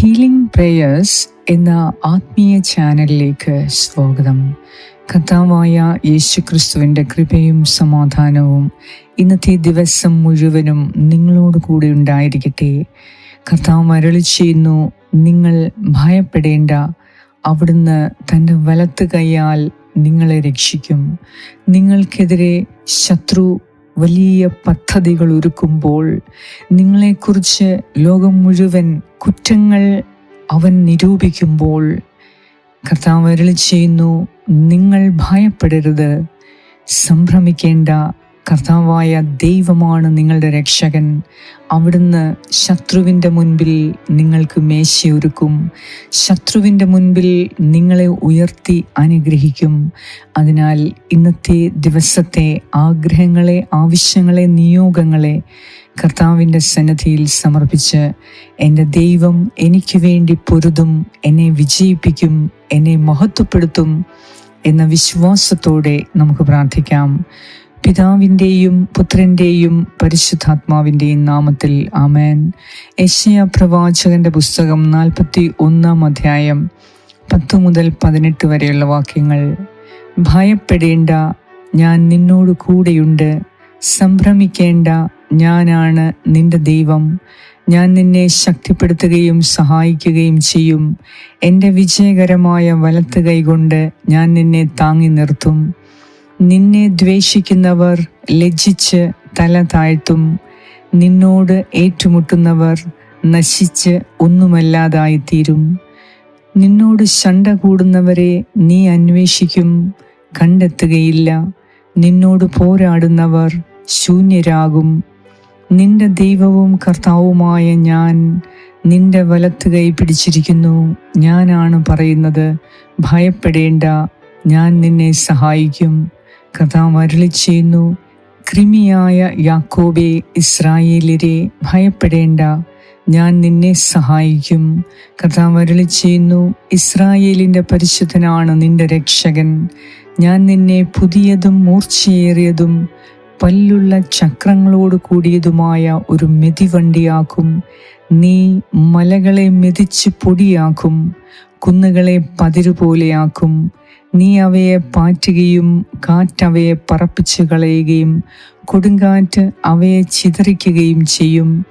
Healing prayers എന്ന ആത്മീയ ചാനലിലേക്ക് സ്വാഗതം. കഥാവായ യേശുക്രിസ്തുവിന്റെ കൃപയും സമാധാനവും ഇന്നത്തെ ദിവസം മുഴുവനും നിങ്ങളോട് കൂടെ ഉണ്ടായിരിക്കട്ടെ. കർത്താവ് മരളി ചെയ്യുന്നു നിങ്ങൾ ഭയപ്പെടേണ്ട അവിടുന്ന് തന്റെ വലത്ത് കൈയാൽ നിങ്ങളെ രക്ഷിക്കും. നിങ്ങൾക്കെതിരെ ശത്രു വലിയ പദ്ധതികൾ ഒരുക്കുമ്പോൾ നിങ്ങളെക്കുറിച്ച് ലോകം മുഴുവൻ കുറ്റങ്ങൾ അവൻ നിരൂപിക്കുമ്പോൾ കർത്താവ് അരളി ചെയ്യുന്നു നിങ്ങൾ ഭയപ്പെടരുത്. സംഭ്രമിക്കേണ്ട. കർത്താവായ ദൈവമാണ് നിങ്ങളുടെ രക്ഷകൻ. അവിടുന്ന് ശത്രുവിന്റെ മുൻപിൽ നിങ്ങൾക്ക് മേശയൊരുക്കും ശത്രുവിന്റെ മുൻപിൽ നിങ്ങളെ ഉയർത്തി അനുഗ്രഹിക്കും. അതിനാൽ ഇന്നത്തെ ദിവസത്തെ ആഗ്രഹങ്ങളെ ആവശ്യങ്ങളെ നിയോഗങ്ങളെ കർത്താവിന്റെ സന്നദ്ധിയിൽ സമർപ്പിച്ച് എന്റെ ദൈവം എനിക്ക് വേണ്ടി പൊരുതും എന്നെ വിജയിപ്പിക്കും എന്നെ മഹത്വപ്പെടുത്തും എന്ന വിശ്വാസത്തോടെ നമുക്ക് പ്രാർത്ഥിക്കാം. പിതാവിന്റെയും പുത്രന്റെയും പരിശുദ്ധാത്മാവിന്റെയും നാമത്തിൽ ആമേൻ. യശയ പ്രവാചകന്റെ പുസ്തകം നാൽപ്പത്തി ഒന്നാം അധ്യായം പത്തു മുതൽ പതിനെട്ട് വരെയുള്ള വാക്യങ്ങൾ. ഭയപ്പെടേണ്ട ഞാൻ നിന്നോട് കൂടെയുണ്ട്. സംഭ്രമിക്കേണ്ട ഞാനാണ് നിന്റെ ദൈവം. ഞാൻ നിന്നെ ശക്തിപ്പെടുത്തുകയും സഹായിക്കുകയും ചെയ്യും. എന്റെ വിജയകരമായ വലത്ത് കൈകൊണ്ട് ഞാൻ നിന്നെ താങ്ങി നിർത്തും. നിന്നെ ദ്വേഷിക്കുന്നവർ ലജ്ജിച്ച് തല താഴ്ത്തും. നിന്നോട് ഏറ്റുമുട്ടുന്നവർ നശിച്ച് ഒന്നുമല്ലാതായിത്തീരും. നിന്നോട് ശണ്ട കൂടുന്നവരെ നീ അന്വേഷിക്കും കണ്ടെത്തുകയില്ല. നിന്നോട് പോരാടുന്നവർ ശൂന്യരാകും. നിന്റെ ദൈവവും കർത്താവുമായ ഞാൻ നിന്റെ വലത്ത് കൈ പിടിച്ചിരിക്കുന്നു. ഞാനാണ് പറയുന്നത്. ഭയപ്പെടേണ്ട. ഞാൻ നിന്നെ സഹായിക്കും. കർത്താവ് അരുളി ചെയ്യുന്നു കൃമിയായ യാക്കോബെ ഇസ്രായേലിരെ ഭയപ്പെടേണ്ട. ഞാൻ നിന്നെ സഹായിക്കും. കർത്താവ് അരുളി ചെയ്യുന്നു ഇസ്രായേലിന്റെ പരിശുദ്ധനാണ് നിന്റെ രക്ഷകൻ. ഞാൻ നിന്നെ പുതിയതും മൂർച്ചയേറിയതും പല്ലുള്ള ചക്രങ്ങളോട് കൂടിയതുമായ ഒരു മെതിവണ്ടിയാക്കും. നീ മലകളെ മെതിച്ച് പൊടിയാക്കും കുന്നുകളെ പതിരുപോലെയാക്കും നീ അവയെ പാറ്റുകയും കാറ്റവയെ പറപ്പിച്ചു കളയുകയും കൊടുങ്കാറ്റ് അവയെ ചിതറിക്കുകയും ചെയ്യും.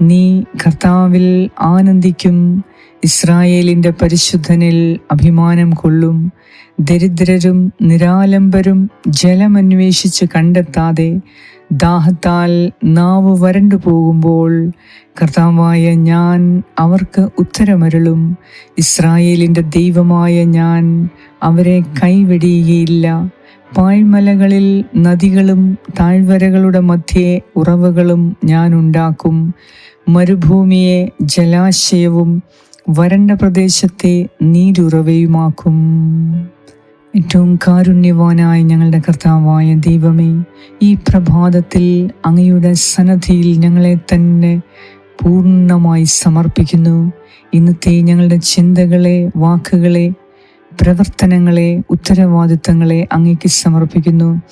നീ കർത്താവിൽ ആനന്ദിക്കും ഇസ്രായേലിന്റെ പരിശുദ്ധനിൽ അഭിമാനം കൊള്ളും. ദരിദ്രരും നിരാലംബരും ജലമന്വേഷിച്ച് കണ്ടെത്താതെ ദാഹത്താൽ നാവ് വരണ്ടു പോകുമ്പോൾ കർത്താവായ ഞാൻ അവർക്ക് ഉത്തരമരുളും. ഇസ്രായേലിന്റെ ദൈവമായ ഞാൻ അവരെ കൈവെടിയുകയില്ല പായ്മലകളിൽ നദികളും താഴ്വരകളുടെ മധ്യേ ഉറവുകളും ഞാൻ ഉണ്ടാക്കും. മരുഭൂമിയെ ജലാശയവും വരണ്ട പ്രദേശത്തെ നീരുറവയുമാക്കും. ഏറ്റവും കാരുണ്യവാനായ ഞങ്ങളുടെ കർത്താവായ ദൈവമേ ഈ പ്രഭാതത്തിൽ അങ്ങയുടെ സന്നദ്ധിയിൽ ഞങ്ങളെ തന്നെ പൂർണമായി സമർപ്പിക്കുന്നു. ഇന്നത്തെ ഞങ്ങളുടെ ചിന്തകളെ വാക്കുകളെ പ്രവർത്തനങ്ങളെ ഉത്തരവാദിത്തങ്ങളെ അങ്ങേക്ക് സമർപ്പിക്കുന്നു.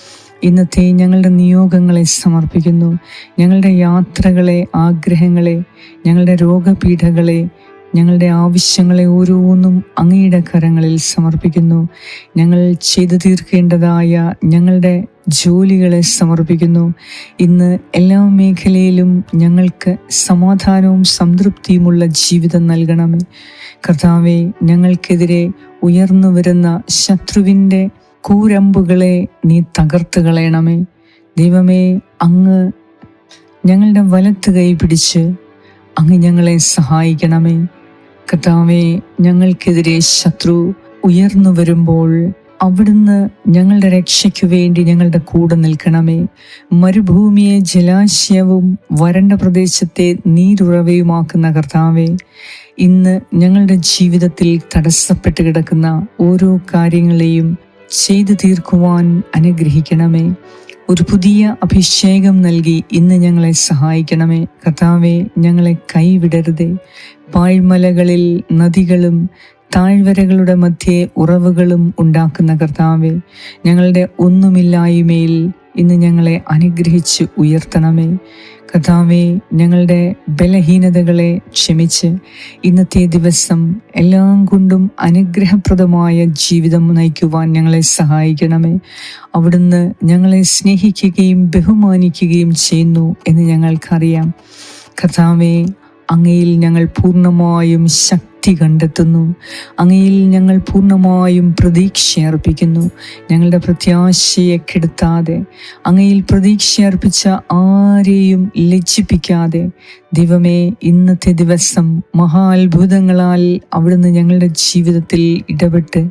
ഇന്നത്തെ ഞങ്ങളുടെ നിയോഗങ്ങളെ സമർപ്പിക്കുന്നു. ഞങ്ങളുടെ യാത്രകളെ ആഗ്രഹങ്ങളെ ഞങ്ങളുടെ രോഗപീഠകളെ ഞങ്ങളുടെ ആവശ്യങ്ങളെ ഓരോന്നും അങ്ങയുടെ കരങ്ങളിൽ സമർപ്പിക്കുന്നു. ഞങ്ങൾ ചെയ്തു തീർക്കേണ്ടതായ ഞങ്ങളുടെ ജോലികളെ സമർപ്പിക്കുന്നു. ഇന്ന് എല്ലാ മേഖലയിലും ഞങ്ങൾക്ക് സമാധാനവും സംതൃപ്തിയുമുള്ള ജീവിതം നൽകണമേ. കർത്താവെ ഞങ്ങൾക്കെതിരെ ഉയർന്നു വരുന്ന ശത്രുവിന്റെ കൂരമ്പുകളെ നീ തകർത്ത് കളയണമേ. ദൈവമേ അങ്ങ് ഞങ്ങളുടെ വലത്ത് കൈ പിടിച്ച് അങ്ങ് ഞങ്ങളെ സഹായിക്കണമേ. കർത്താവെ ഞങ്ങൾക്കെതിരെ ശത്രു ഉയർന്നു വരുമ്പോൾ അവിടുന്ന് ഞങ്ങളുടെ രക്ഷയ്ക്കു വേണ്ടി ഞങ്ങളുടെ കൂടെ നിൽക്കണമേ. മരുഭൂമിയെ ജലാശയവും വരണ്ട പ്രദേശത്തെ നീരുറവയുമാക്കുന്ന കർത്താവെ ഇന്ന് ഞങ്ങളുടെ ജീവിതത്തിൽ തടസ്സപ്പെട്ട് കിടക്കുന്ന ഓരോ കാര്യങ്ങളെയും ചെയ്തു തീർക്കുവാൻ അനുഗ്രഹിക്കണമേ. ഒരു പുതിയ അഭിഷേകം നൽകി ഇന്ന് ഞങ്ങളെ സഹായിക്കണമേ. കർത്താവെ ഞങ്ങളെ കൈവിടരുതേ. പാഴ്മലകളിൽ നദികളും താഴ്വരകളുടെ മധ്യേ ഉറവുകളും ഉണ്ടാക്കുന്ന കർത്താവെ ഞങ്ങളുടെ ഒന്നുമില്ലായ്മയിൽ ഇന്ന് ഞങ്ങളെ അനുഗ്രഹിച്ച് ഉയർത്തണമേ. കഥാവെ ഞങ്ങളുടെ ബലഹീനതകളെ ക്ഷമിച്ച് ഇന്നത്തെ ദിവസം എല്ലാം കൊണ്ടും അനുഗ്രഹപ്രദമായ ജീവിതം നയിക്കുവാൻ ഞങ്ങളെ സഹായിക്കണമേ. അവിടുന്ന് ഞങ്ങളെ സ്നേഹിക്കുകയും ബഹുമാനിക്കുകയും ചെയ്യുന്നു എന്ന് ഞങ്ങൾക്കറിയാം. കഥാവെ അങ്ങയിൽ ഞങ്ങൾ പൂർണമായും ശക്തി കണ്ടെത്തുന്നു. അങ്ങയിൽ ഞങ്ങൾ പൂർണമായും പ്രതീക്ഷ അർപ്പിക്കുന്നു ഞങ്ങളുടെ പ്രത്യാശയെ കെടുത്താതെ അങ്ങയിൽ പ്രതീക്ഷ അർപ്പിച്ച ആരെയും ലജ്ജിപ്പിക്കാതെ ദൈവമേ ഇന്നത്തെ ദിവസം മഹാത്ഭുതങ്ങളാൽ അവിടുന്ന് ഞങ്ങളുടെ ജീവിതത്തിൽ ഇടപെട്ട്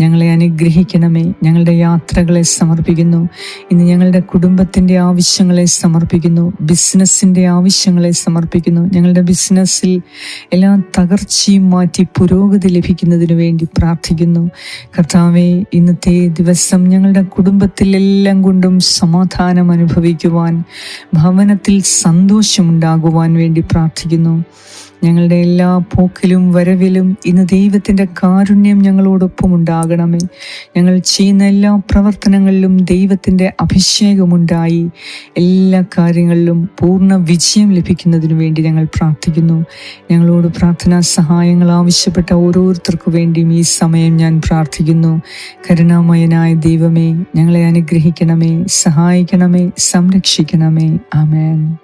ഞങ്ങളെ അനുഗ്രഹിക്കണമേ. ഞങ്ങളുടെ യാത്രകളെ സമർപ്പിക്കുന്നു. ഇന്ന് ഞങ്ങളുടെ കുടുംബത്തിന്റെ ആവശ്യങ്ങളെ സമർപ്പിക്കുന്നു. ബിസിനസ്സിന്റെ ആവശ്യങ്ങളെ സമർപ്പിക്കുന്നു. ഞങ്ങളുടെ ബിസിനസ്സിൽ എല്ലാ തകർച്ചയും മാറ്റി പുരോഗതി ലഭിക്കുന്നതിന് വേണ്ടി പ്രാർത്ഥിക്കുന്നു. കർത്താവെ ഇന്നത്തെ ദിവസം ഞങ്ങളുടെ കുടുംബത്തിലെല്ലാം കൊണ്ടും സമാധാനം അനുഭവിക്കുവാൻ ഭവനത്തിൽ സന്തോഷമുണ്ടാകുവാൻ വേണ്ടി പ്രാർത്ഥിക്കുന്നു. ഞങ്ങളുടെ എല്ലാ പോക്കിലും വരവിലും ഇന്ന് ദൈവത്തിന്റെ കാരുണ്യം ഞങ്ങളോടൊപ്പം ഉണ്ടാകണമേ ഞങ്ങൾ ചെയ്യുന്ന എല്ലാ പ്രവർത്തനങ്ങളിലും ദൈവത്തിന്റെ അഭിഷേകമുണ്ടായി. എല്ലാ കാര്യങ്ങളിലും പൂർണ വിജയം ലഭിക്കുന്നതിനു വേണ്ടി ഞങ്ങൾ പ്രാർത്ഥിക്കുന്നു. ഞങ്ങളോട് പ്രാർത്ഥനാ സഹായങ്ങൾ ആവശ്യപ്പെട്ട ഓരോരുത്തർക്കു വേണ്ടിയും ഈ സമയം ഞാൻ പ്രാർത്ഥിക്കുന്നു. കരുണാമയനായ ദൈവമേ ഞങ്ങളെ അനുഗ്രഹിക്കണമേ സഹായിക്കണമേ സംരക്ഷിക്കണമേ. ആമേൻ.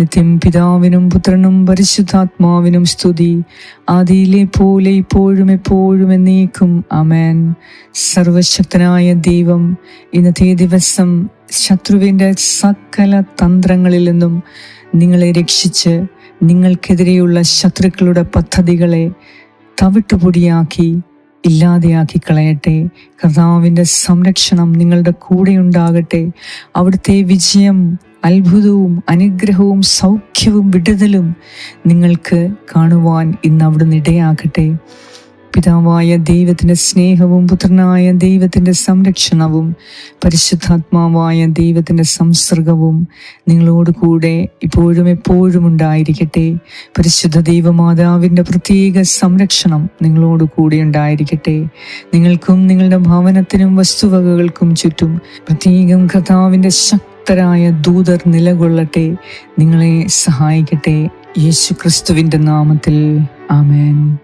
നിത്യം പിതാവിനും പുത്രനും പരിശുദ്ധാത്മാവിനും സ്തുതി. ആദിയിലെ പോലെ ഇപ്പോഴും എപ്പോഴും എന്നേക്കും. അമേൻ സർവശക്തനായ ദൈവം ഇന്നത്തെ ദിവസം ശത്രുവിന്റെ സകല തന്ത്രങ്ങളിൽ നിന്നും നിങ്ങളെ രക്ഷിച്ച് നിങ്ങൾക്കെതിരെയുള്ള ശത്രുക്കളുടെ പദ്ധതികളെ തവിട്ടുപൊടിയാക്കി ഇല്ലാതെയാക്കി കളയട്ടെ. കർത്താവിന്റെ സംരക്ഷണം നിങ്ങളുടെ കൂടെ ഉണ്ടാകട്ടെ അവിടുത്തെ വിജയം അത്ഭുതവും അനുഗ്രഹവും സൗഖ്യവും വിടുതലും നിങ്ങൾക്ക് കാണുവാൻ ഇന്ന് അവിടുന്ന് ഇടയാകട്ടെ. പിതാവായ ദൈവത്തിന്റെ സ്നേഹവും പുത്രനായ ദൈവത്തിന്റെ സംരക്ഷണവും പരിശുദ്ധാത്മാവായ ദൈവത്തിന്റെ സംസർഗവും നിങ്ങളോട് കൂടെ ഇപ്പോഴും എപ്പോഴും ഉണ്ടായിരിക്കട്ടെ. പരിശുദ്ധ ദൈവമാതാവിന്റെ പ്രത്യേക സംരക്ഷണം നിങ്ങളോട് കൂടെ ഉണ്ടായിരിക്കട്ടെ. നിങ്ങൾക്കും നിങ്ങളുടെ ഭവനത്തിനും വസ്തുവകകൾക്കും ചുറ്റും പ്രത്യേകം കഥാവിന്റെ ശക്തരായ ദൂതർ നിലകൊള്ളട്ടെ നിങ്ങളെ സഹായിക്കട്ടെ. യേശു ക്രിസ്തുവിന്റെ നാമത്തിൽ. ആമേൻ.